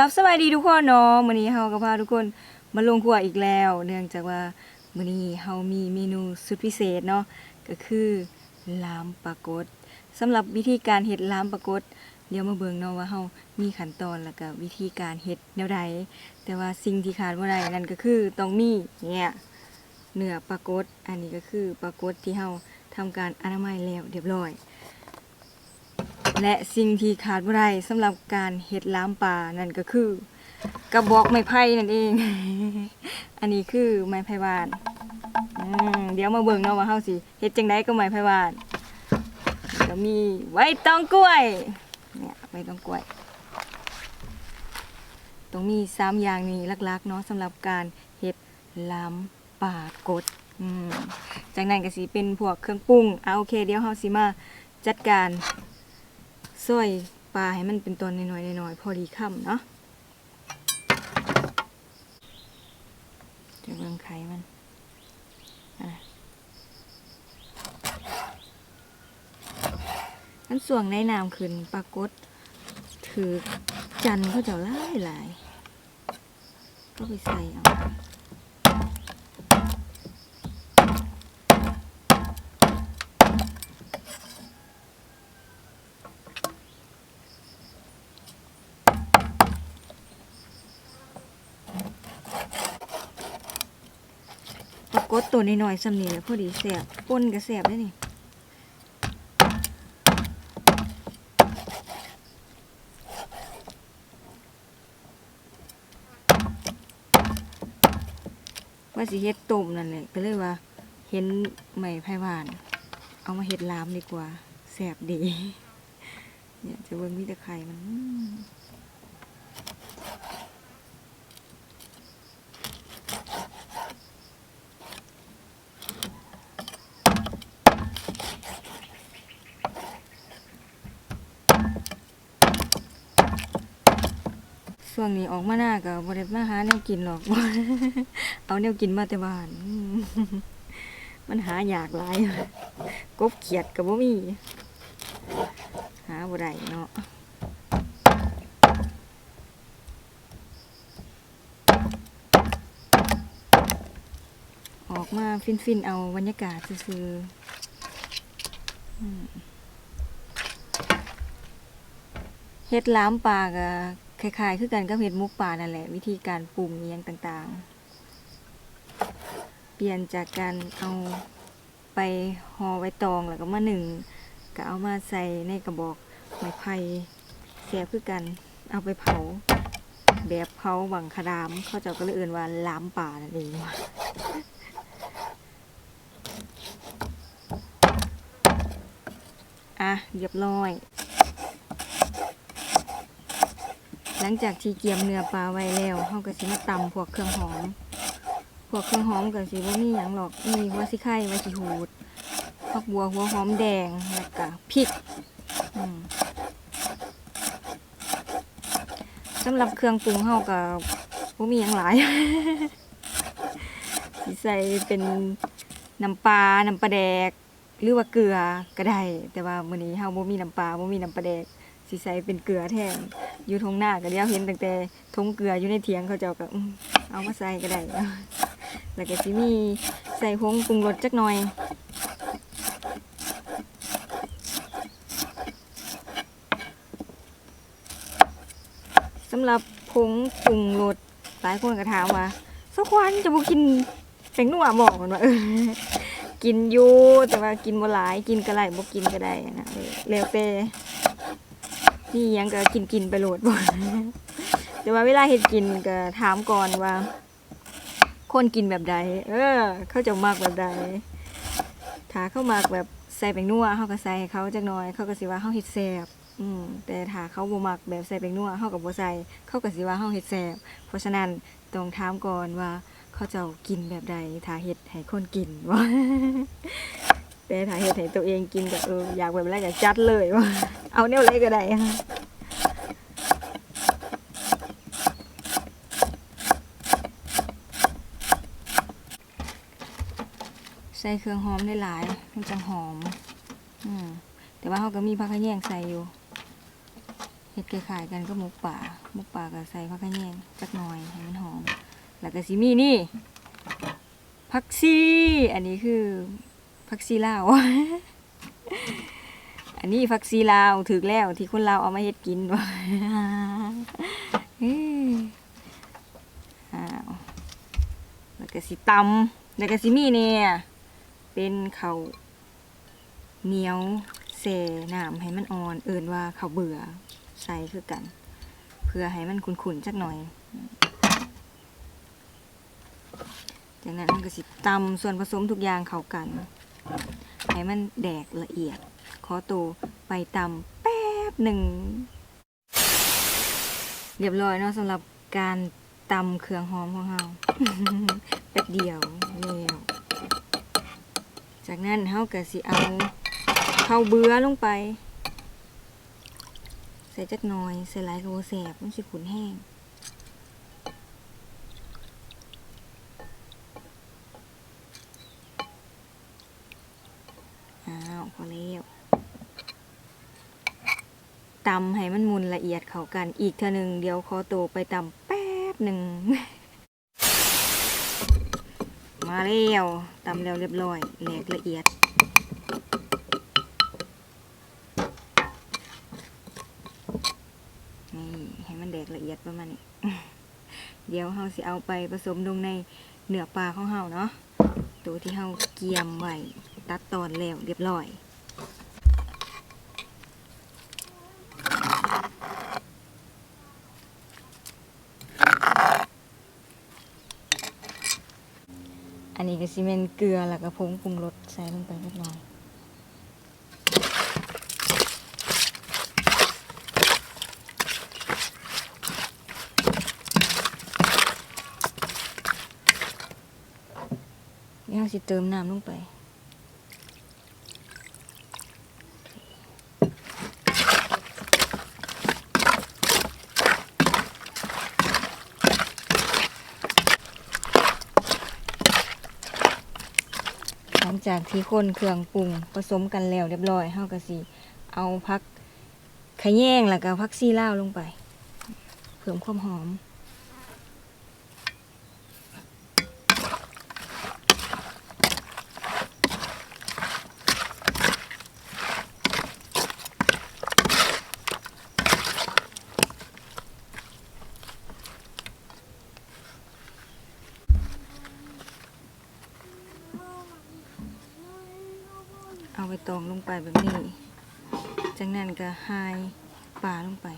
กับสวัสดีทุกคนเนาะมื้อนี้เฮาก็พาทุกคนมาลงครัวอีกแล้ว เนื่องจากว่ามื้อนี้เฮามีเมนูสุดพิเศษเนาะก็คือลามปลากดสำหรับวิธีการเฮ็ดลามปลากดเดี๋ยวมาเบิ่งเนาะว่าเฮามีขั้นตอนแล้วก็วิธีการเฮ็ดแนวใดแต่ว่าสิ่งที่ขาดบ่ได้นั่นก็คือต้องมีเนี่ยเนื้อปลากดอันนี้ก็คือปลากดที่เฮาทำการอนามัยแล้วเรียบร้อย และสิ่งที่ขาดบ่ได้สำหรับการเฮ็ดล้ามป่านั่นก็คือ กระบอกไม้ไผ่นั่นเอง อันนี้คือไม้ไผ่หวานอืมเดี๋ยวมาเบิ่งเนาะว่าเฮาสิเฮ็ดจังไดก็ไม้ไผ่หวานก็มีไว้ตองกล้วยเนี่ยไว้ตองกล้วยต้องมีสามอย่างนี้ลักๆเนาะสำหรับการเฮ็ดล้ามป่ากดอืมจากนั้นก็สิเป็นพวกเครื่องปรุงอะโอเค เดี๋ยวเฮาสิมาจัดการ ซอยปลาให้มันเป็นตอนน้อยๆน้อยๆพอดีคำเนาะจะเบิ่งไข่มันอะอันส่วงในน้ำขึ้นปรากฏถือจันเขาจะไล่หลายก็ไปใส่เอา ปรากฏตัวน้อยๆสำนีแหละพอดีแสบป่นก็แสบได้นี่ว่าสิเฮ็ดต้มนั่นแหละก็เลยว่า เห็นไหม่ไผ่หวาน เอามาเฮ็ดลามดีกว่าแสบดี เนี่ยจะเบิ่งมีแต่ไข่มัน วงนี้ออกมาหน้าก็บ่ได้มาหาแนวกินหรอก เอาแนวกินมาแต่บ้าน มันหาอยากหลายกบเขียดก็บ่มี หาบ่ได้เนาะออกมาฟินๆเอาบรรยากาศซื่อเฮ็ดล้ามปลาก็ คล้ายๆ คือกันกับเฮ็ดมุกปลานั่นแหละ วิธีการปรุงอิหยังต่างๆ เปลี่ยนจากการเอาไปห่อไว้ตองแล้วก็มาหนึ่งก็เอามาใส่ในกระบอกไม้ไผ่แซ่บคือกัน เอาไปเผา แบบเผาบังคดาม เขาเจ้าก็เลยเอื่นว่าล้ามป่านั่นเองอะเรียบร้อย ห ลังจากที่เกียมเนื้อปลาไว้แล้วเฮาก็สิมาตำพวกเครื่องหอม พวกเครื่องหอมก็สิบ่มีหยังหรอก มีหัวสิไข่ไว้สิหูดผักบัวหัวหอมแดงแล้วก็พริกสำหรับเครื่องปรุงเฮาก็บ่มีหยังหลาย สิใส่เป็นน้ำปลา น้ำปลาแดก หรือว่าเกลือก็ได้ แต่ว่ามื้อนี้เฮาบ่มีน้ำปลาบ่มีน้ำปลาแดก สิใส่เป็นเกลือแทนอยู่ทงหน้าก็เดียวเห็นตั้งแต่ทงเกลืออยู่ในเถียงเขาเจ้าก็เอามาใส่ก็ได้แล้วก็สิมีใส่ผงปรุงรสจักหน่อยสำหรับผงปรุงรสหลายคนก็ถามว่าสักวันจะบ่กินแป้งนัวบอกมันว่าเออกินอยู่แต่ว่ากินบ่หลายกินก็ได้บ่กินก็ได้นะเออแล้วแต่ นี่ยังก็กินกินไปโหลดบ่แต่ว่าเวลาเฮ็ดกินก็ถามก่อนว่า คนกินแบบใด เออ เขาจะมักแบบใดถ้าเขามักแบบใส่แป้งนัวเขาก็ใส่ให้เขาจักหน่อย เขาก็สิว่าเฮาเฮ็ดแซ่บอืมแต่ถ้าเขาบ่มักแบบใส่แป้งนัวเฮาก็บ่ใส่เขาก็สิว่าเฮาเฮ็ดแซ่บเพราะฉะนั้นต้องถามก่อนว่าเขาจ้ากินแบบใดถ้าเฮ็ดให้คนกินว่า แต่ถ้าเฮ็ดให้ตัวเองกินก็เอออยากแบบไรก็จัดเลยว่าเอาแนวไรก็ได้ค่ะใส่เครื่องหอมได้หลายๆมันจะหอม อืมแต่ว่าเขาก็มีผักขะแยงใส่อยู่เฮ็ดคล้ายๆกันก็หมกป่าหมกป่าก็ใส่ผักกระแยงจักหน่อยให้มันหอม แล้วก็สิมีนี่ผักชีอันนี้คือ ผักชีลาว อันนี้ผักชีลาวถึกแล้วที่คนลาวเอามาเฮ็ดกินว่ะเอ้ยอ้าวแล้วก็สิตำแล้วก็สิมีเนี่ย เป็นเขาเหนียวเสน้ำให้มันอ่อน เอิ่นว่าเขาเบื่อใส่คือกัน เพื่อให้มันขุ่นๆจักหน่อยจากนั้นมันก็สิตำส่วนผสมทุกอย่างเข้ากัน ให้มันแดกละเอียด ขอตัวไปตำแป๊บหนึ่ง เรียบร้อยเนาะสำหรับการตำเครื่องหอมของเราแป๊บเดียวแล้วจากนั้นเฮาก็สิเอาข้าวเบื่อลงไป ใส่จักหน่อย ใส่หลายก็บ่แสบมันสิขุนแห้ง อ้าวพอแล้วตำให้มันมุนละ เข้ากันอีกเท่านึงเดี๋ยวขอตัวไปตำแป๊บหนึ่ง มาแล้วตำแล้วเรียบร้อยแหลกละเอียดนี่ให้มันแดกละเอียดประมาณนี้ เดี๋ยวเราสิเอาไปผสมลงในเนื้อปลาของเราเนาะตัวที่เราเกียมไว้ตัดตอนแล้วเรียบร้อย อันนี้ก็ซีเมนเกลือแล้วก็ผงปรุงรสใส่ลงไปเล็กน้อยนี่เราสิเติมน้ำลงไป จากที่คนเครื่องปรุงผสมกันแล้วเรียบร้อยเฮาก็สิเอาพักขะแยงแล้วก็พักซีล่าวลงไป เพิ่มความหอม ตองลงไปแบบนี้ จากนั้นก็หายปลาลงไป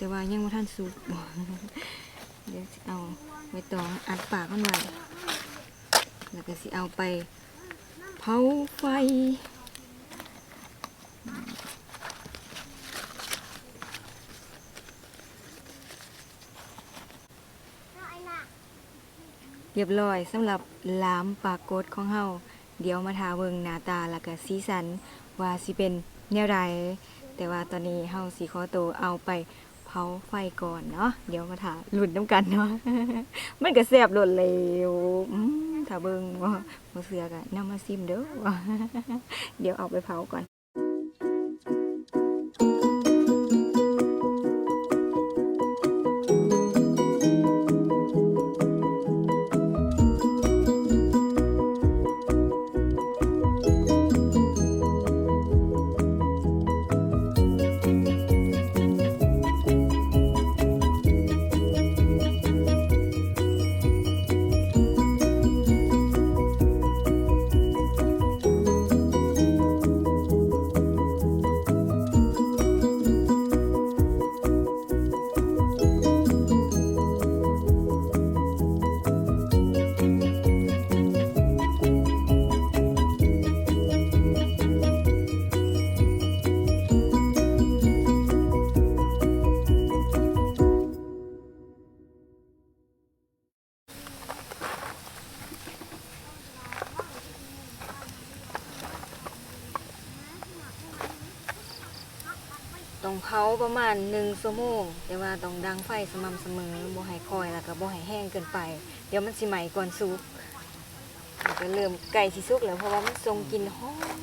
แต่ว่ายังไม่ทันสุกเดี๋ยวสิเอาไว้ตองอัดปากมันไว้แล้วก็สิเอาไปเผาไฟเรียบร้อยสำหรับลามปากดของเฮาเดี๋ยวมาทาเบิงหน้าตาแล้วก็สีสันว่าสิเป็นแนวใดแต่ว่าตอนนี้เฮาสิขอตัวเอาไป เผาไฟก่อนเนาะเดี๋ยวมาถาหลุดน้ำกันเนาะมันก็แซ่บหล่นเร็วถ้าเบิงว่าเสือกันนำมาซิมเด้อเดี๋ยวเอาไปเผาก่อนาประมาณ1ชั่วโมง แต่ว่าต้องดังไฟสม่ำเสมอบ่ให้คอยแล้วก็บ่ให้แห้งเกินไป เดี๋ยวมันสิไหม่ก่อนสุกก็เริ่มไก่สิสุกแล้วเพราะว่ามันทรงกลิ่นหอม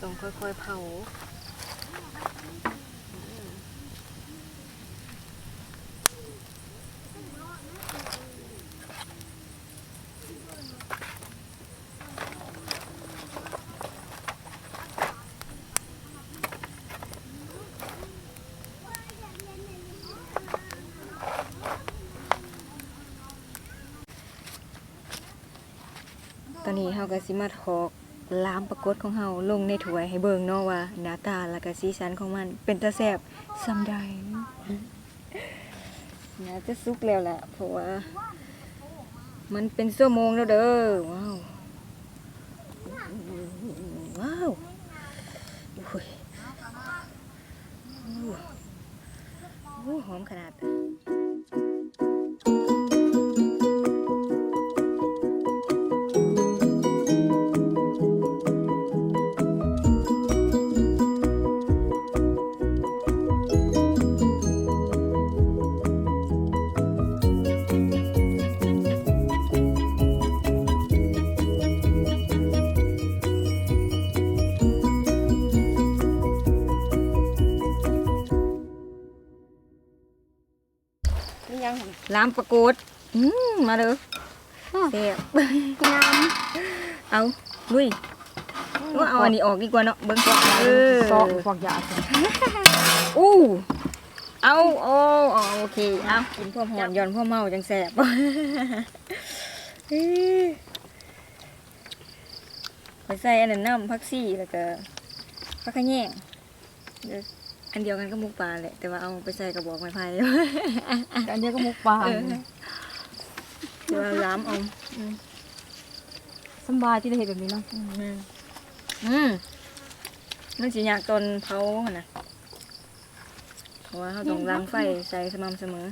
ต้องค่อยๆเผา ตอ นนี้เฮาก็สิมาถอกลามปรากฏของเฮาลงในถ้วยให้เบิ่งเนาะว่าหน้าตาแล้วก็สีสันของมันเป็นตาแซ่บซำใดน่าจะสุกแล้วแหละเพราะว่า มันเป็นชั่วโมงแล้วเด้อว้าวว้าวโอ้ยโอ้โอ้หอมขนาด ลามประกฏอืมมาเด้อแซ่บน้เอาลุยว่าเอาอันนี้ออกดีกว่าเนาะเบิ่งเออำซอกฟอกยาสิอู้เอาโอ้อ๋อโอเคเอากินพวกหอนย้อนพวกเมาจังแซ่บเอ้ยไปใส่อันนั้นน้ำพักซี่แล้วก็พักขะแยงเดี๋ยว อันเดียวกันก็มุกปลาแหละ แต่ว่าเอาไปใส่กระบอกไม้ไผ่ แต่อันเนี้ยก็มุกปลาเออ เดี๋ยวเราล้ำเอาอืมสำบายที่ได้เห็นแบบนี้เนาะอืมอืมมันสิอยากตอนเผาหั่นนะเพราะว่าเขาต้องล้างไฟใส่สม่ำเสมอ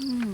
อืม